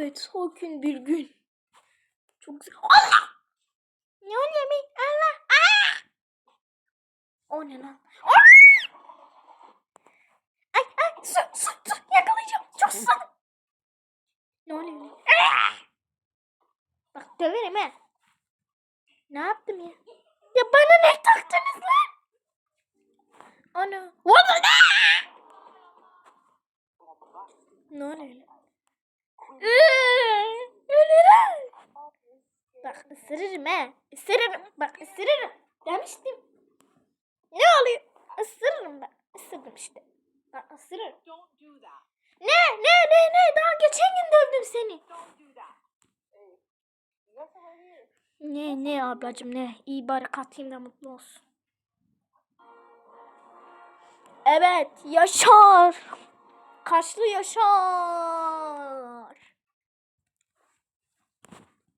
Evet sakin bir gün. Çok güzel. Allah! Ne oluyor be? Allah! Aa! O ne lan? Aa! Ay ay su su su yakalayacağım. Çok su. Ne oluyor? Aa! Bak döverim ha. Ne yaptım ya? Ya bana ne taktınız lan? Ana. Valla Ne oluyor Ölürüm. Bak ısırırım he. Isırırım. Bak ısırırım. Demiştim. Ne oluyor? Isırırım ben. Isırdım işte. Bak ısırırım. Ne ne ne ne? Daha geçen gün dövdüm seni. Ne ne ablacım ne? İyi bari katayım da mutlu olsun. Evet Yaşar. Kaşlı Yaşar.